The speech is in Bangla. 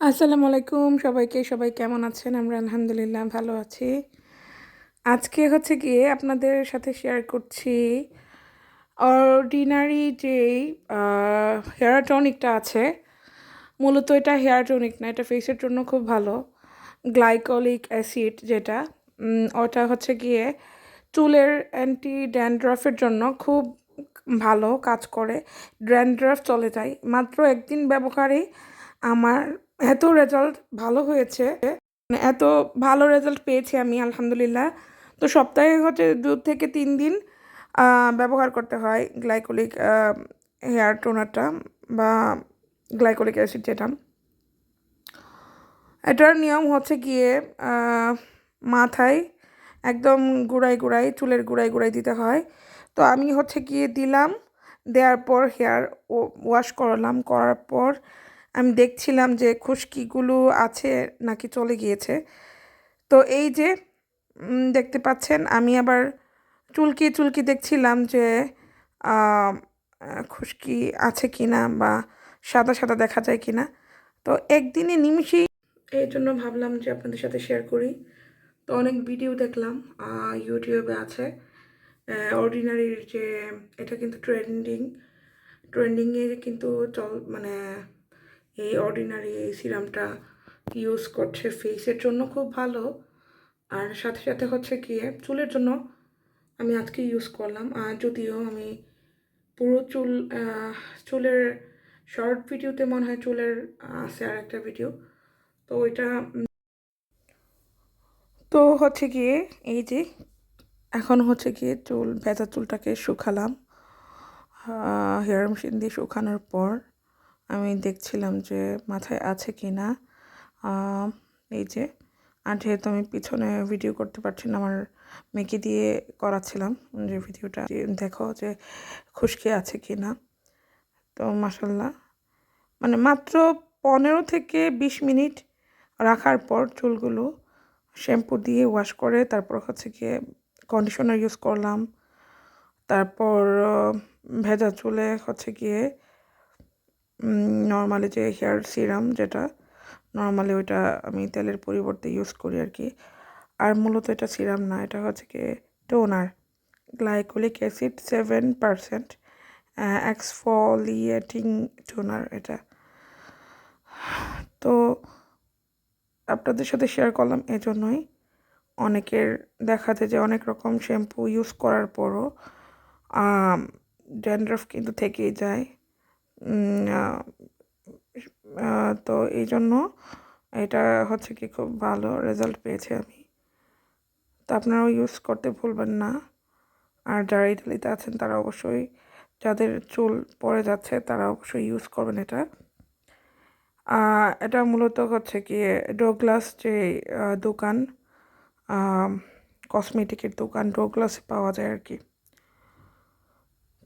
আসসালামু আলাইকুম সবাইকে। সবাই কেমন আছেন? আমরা আলহামদুলিল্লাহ ভালো আছি। আজকে হচ্ছে গিয়ে আপনাদের সাথে শেয়ার করছি অর্ডিনারি যেই হেয়ার টনিকটা আছে, মূলত এটা হেয়ার টনিক না, এটা ফেসের জন্য খুব ভালো গ্লাইকোলিক অ্যাসিড যেটা ওটা হচ্ছে গিয়ে চুলের অ্যান্টি ড্যান্ড্রফের জন্য খুব ভালো কাজ করে। ড্যান্ড্রফ চলে যায়। মাত্র একদিন ব্যবহারেই আমার এত রেজাল্ট ভালো হয়েছে। মানে এত ভালো রেজাল্ট পেয়েছি আমি, আলহামদুলিল্লাহ। তো সপ্তাহে হচ্ছে দু থেকে তিন দিন ব্যবহার করতে হয় গ্লাইকোলিক হেয়ার টোনারটা বা গ্লাইকোলিক অ্যাসিড যেটা। এটার নিয়ম হচ্ছে গিয়ে মাথায় একদম গুড়াই গুড়াই চুলের গুড়াই গুড়াই দিতে হয়। তো আমি হচ্ছে গিয়ে দিলাম, দেওয়ার পর হেয়ার ওয়াশ করালাম, করার পর আমি দেখছিলাম যে খুশকিগুলো আছে নাকি চলে গিয়েছে। তো এই যে দেখতে পাচ্ছেন, আমি আবার চুলকি চুলকি দেখছিলাম যে খুশকি আছে কি না বা সাদা সাদা দেখা যায় কি না তো একদিনে নিমিষেই এই জন্য ভাবলাম যে আপনাদের সাথে শেয়ার করি। তো অনেক ভিডিও দেখলাম ইউটিউবে আছে। অর্ডিনারির যে, এটা কিন্তু ট্রেন্ডিং ট্রেন্ডিংয়ে কিন্তু চল মানে এই অর্ডিনারি এই সিরামটা ইউজ করছে ফেসের জন্য খুব ভালো। আর সাথে সাথে হচ্ছে গিয়ে চুলের জন্য আমি আজকে ইউজ করলাম। আর যদিও আমি পুরো চুল চুলের শর্ট ভিডিওতে মনে হয় চুলের আছে আর একটা ভিডিও তো ওইটা তো হচ্ছে গিয়ে এই যে এখন হচ্ছে গিয়ে চুল, ভেজা চুলটাকে শুকালাম। হেয়ার মেশিন দিয়ে শুকানোর পর আমি দেখছিলাম যে মাথায় আছে কি না। এই যে, আর যেহেতু আমি পিছনে ভিডিও করতে পারছি না, আমার মেয়েকে দিয়ে করাচ্ছিলাম যে ভিডিওটা দেখো যে খুশকি আছে কি না। তো মাসাল্লাহ মানে মাত্র পনেরো থেকে বিশ মিনিট রাখার পর চুলগুলো শ্যাম্পু দিয়ে ওয়াশ করে, তারপর হচ্ছে গিয়ে কন্ডিশনার ইউজ করলাম। তারপর ভেজা চুলে হচ্ছে গিয়ে নর্মালি যে হেয়ার সিরাম যেটা নর্মালি ওইটা আমি তেলের পরিবর্তে ইউজ করি আর কি আর মূলত এটা সিরাম না, এটা হচ্ছে কি toner glycolic acid seven percent exfoliating toner এটা। তো আপনাদের সাথে শেয়ার করলাম এজন্যই। অনেকের দেখা যায় যে অনেক রকম শ্যাম্পু ইউজ করার পরও ড্যান্ড্রফ কিন্তু থেকেই যায়। তো এই জন্য এটা হচ্ছে কি খুব ভালো রেজাল্ট পেয়েছি আমি। তো আপনারাও ইউজ করতে ভুলবেন না। আর যারা ইটালিতে আছেন, তারা অবশ্যই যাদের চুল পড়ে যাচ্ছে, তারা অবশ্যই ইউজ করবেন এটা। এটা মূলত হচ্ছে কি ডোগ্লাস যে দোকান কসমেটিকের দোকান ডোগ্লাসে পাওয়া যায় আর কি।